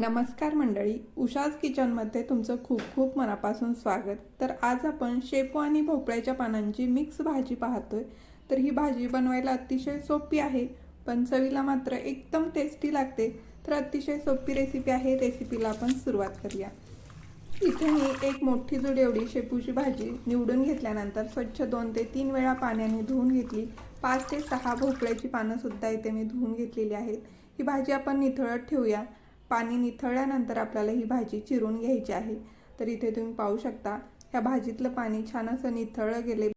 नमस्कार मंडळी उषाज किचनमध्ये तुमचं खूप खूप मनापासून स्वागत. तर आज आपण शेपू आणि भोपळ्याच्या पानांची मिक्स भाजी पाहतोय. तर ही भाजी बनवायला अतिशय सोपी आहे पण चवीला मात्र एकदम टेस्टी लागते. तर अतिशय सोपी रेसिपी आहे रेसिपीला आपण सुरुवात करूया. इथे मी एक मोठी जुडी एवढी शेपूची भाजी निवडून घेतल्यानंतर स्वच्छ दोन ते तीन वेळा पाण्याने धुवून घेतली. पाच ते सहा भोपळ्याची पानंसुद्धा इथे मी धुवून घेतलेली आहेत. ही भाजी आपण निथळत ठेवूया. पाणी निथळल्यानंतर आपल्याला ही भाजी चिरून घ्यायची आहे. तर इथे तुम्ही पाहू शकता ह्या भाजीतलं पाणी छान असं निथळलं गेले.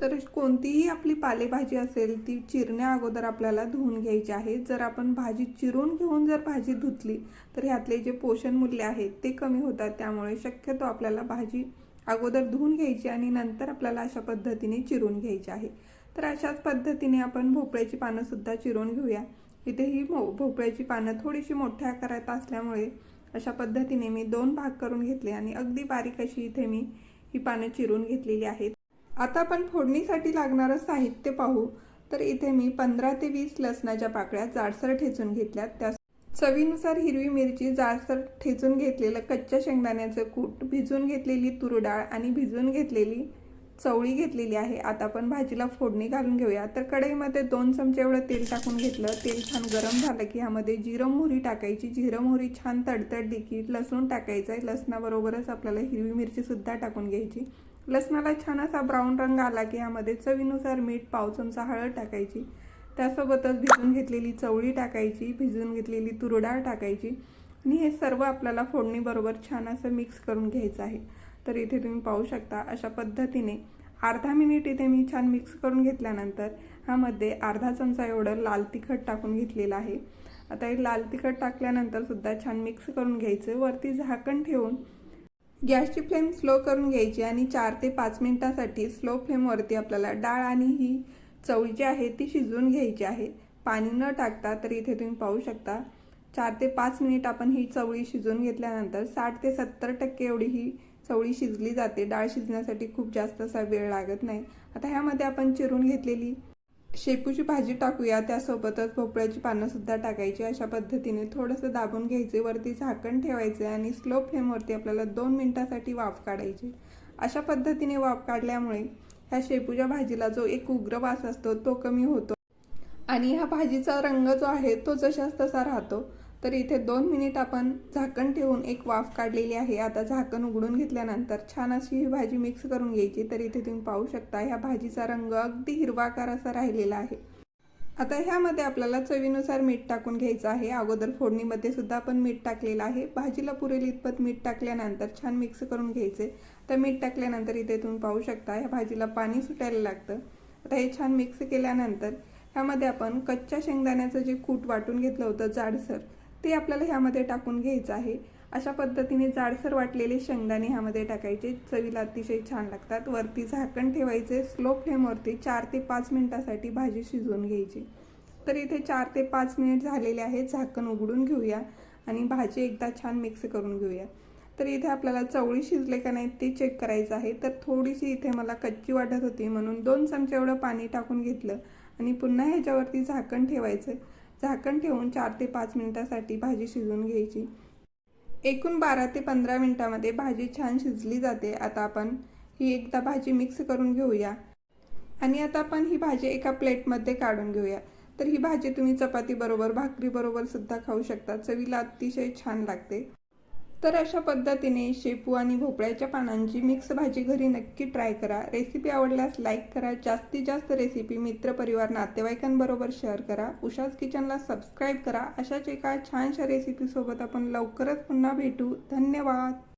तर कोणतीही आपली पालेभाजी असेल ती चिरण्या अगोदर आपल्याला धुवून घ्यायची आहे. जर आपण भाजी चिरून घेऊन जर भाजी धुतली तर ह्यातले जे पोषण मूल्य आहेत ते कमी होतात. त्यामुळे शक्यतो आपल्याला भाजी अगोदर धुवून घ्यायची आणि नंतर आपल्याला अशा पद्धतीने चिरून घ्यायची आहे. तर अशाच पद्धतीने आपण भोपळ्याची पानंसुद्धा चिरून घेऊया. इथे ही मो भोपळ्याची पानं थोडीशी मोठ्या आकारात असल्यामुळे अशा पद्धतीने मी दोन भाग करून घेतले आणि अगदी बारीक अशी इथे मी ही पानं चिरून घेतलेली आहेत. आता आपण फोडणीसाठी लागणारं साहित्य पाहू. तर इथे मी पंधरा ते वीस लसणाच्या पाकळ्या जाडसर ठेचून घेतल्यात. त्या चवीनुसार हिरवी मिरची जाडसर ठेचून घेतलेलं कच्च्या शेंगदाण्याचं कूट भिजून घेतलेली तूर डाळ आणि भिजून घेतलेली चवळी घेतलेली आहे. आता आपण भाजीला फोडणी घालून घेऊया. तर कढईमध्ये दोन चमचे एवढं तेल टाकून घेतलं. तेल छान गरम झालं की ह्यामध्ये जिरं मोहरी टाकायची. जिरं मोहरी छान तडतडली की लसूण टाकायचं आहे. लसणाबरोबरच आपल्याला हिरवी मिरचीसुद्धा टाकून घ्यायची. लसणाला छान असा ब्राऊन रंग आला की ह्यामध्ये चवीनुसार मीठ पाव चमचा हळद टाकायची. त्यासोबतच भिजून घेतलेली चवळी टाकायची. भिजून घेतलेली तुरडाळ टाकायची. आणि हे सर्व आपल्याला फोडणीबरोबर छान असं मिक्स करून घ्यायचं आहे. तर इथे तुम्ही पाहू शकता अशा पद्धतीने अर्धा मिनिट इथे मी छान मिक्स करून घेतल्यानंतर ह्यामध्ये अर्धा चमचा एवढं लाल तिखट टाकून घेतलेलं आहे. आता हे लाल तिखट टाकल्यानंतर सुद्धा छान मिक्स करून घ्यायचं. वरती झाकण ठेवून गॅसची फ्लेम स्लो करून घ्यायची आणि चार ते पाच मिनिटासाठी स्लो फ्लेमवरती आपल्याला डाळ आणि ही चवळी जी आहे ती शिजवून घ्यायची आहे. पाणी न टाकता तर इथे तुम्ही पाहू शकता चार ते पाच मिनिट आपण ही चवळी शिजवून घेतल्यानंतर साठ ते सत्तर टक्के एवढी ही चवळी शिजली जाते. डाळ शिजण्यासाठी खूप जास्त असा वेळ लागत नाही. आता ह्यामध्ये आपण चिरून घेतलेली शेपूची भाजी टाकूया. त्यासोबतच भोपळ्याची पानंसुद्धा टाकायची. अशा पद्धतीने थोडंसं दाबून घ्यायचे. वरती झाकण ठेवायचे आणि स्लो फ्लेमवरती आपल्याला दोन मिनिटासाठी वाफ काढायची. अशा पद्धतीने वाफ काढल्यामुळे ह्या शेपूच्या भाजीला जो एक उग्र वास असतो तो कमी होतो. आणि ह्या भाजीचा रंग जो आहे तो जशाच तसा राहतो. तर इथे दोन मिनिट आपण झाकण ठेवून एक वाफ काढलेली आहे. आता झाकण उघडून घेतल्यानंतर छान अशी ही भाजी मिक्स करून घ्यायची. तर इथे तुम्ही पाहू शकता ह्या भाजीचा रंग अगदी हिरवाकार असा राहिलेला आहे. आता ह्यामध्ये आपल्याला चवीनुसार मीठ टाकून घ्यायचं आहे. अगोदर फोडणीमध्ये सुद्धा आपण मीठ टाकलेलं आहे. भाजीला पुरेल इतपत मीठ टाकल्यानंतर छान मिक्स करून घ्यायचे. तर मीठ टाकल्यानंतर इथे तुम्ही पाहू शकता ह्या भाजीला पाणी सुटायला लागतं. आता हे छान मिक्स केल्यानंतर ह्यामध्ये आपण कच्च्या शेंगदाण्याचं जे कूट वाटून घेतलं होतं जाडसर ते आपल्याला ह्यामध्ये टाकून घ्यायचं आहे. अशा पद्धतीने जाडसर वाटलेले शेंगदाणे ह्यामध्ये टाकायचे. चवीला अतिशय छान लागतात. वरती झाकण ठेवायचे. स्लो फ्लेमवरती चार ते पाच मिनिटासाठी भाजी शिजवून घ्यायची. तर इथे चार ते पाच मिनिट झालेले आहेत. झाकण उघडून घेऊया आणि भाजी एकदा छान मिक्स करून घेऊया. तर इथे आपल्याला चवळी शिजले का नाही ते चेक करायचं आहे. तर थोडीशी इथे मला कच्ची वाटत होती म्हणून दोन चमचे एवढं पाणी टाकून घेतलं आणि पुन्हा ह्याच्यावरती झाकण ठेवायचं. झाकण ठेवून चार ते पाच मिनिटासाठी भाजी शिजवून घ्यायची. एकूण बारा ते पंधरा मिनिटामध्ये भाजी छान शिजली जाते. आता आपण ही एकदा भाजी मिक्स करून घेऊया. आणि आता आपण ही भाजी एका प्लेटमध्ये काढून घेऊया. तर ही भाजी तुम्ही चपातीबरोबर भाकरीबरोबर भाकरी सुद्धा खाऊ शकता. चवीला अतिशय छान लागते. तर अशा पद्धतीने शेपू आणि भोपळ्याच्या पानांची मिक्स भाजी घरी नक्की ट्राय करा. रेसिपी आवडल्यास लाईक करा. जास्तीत जास्त रेसिपी मित्रपरिवार नातेवाईकांबरोबर शेअर करा. उषाज किचनला सबस्क्राईब करा. अशाच एका छानशा रेसिपीसोबत आपण लवकरच पुन्हा भेटू. धन्यवाद.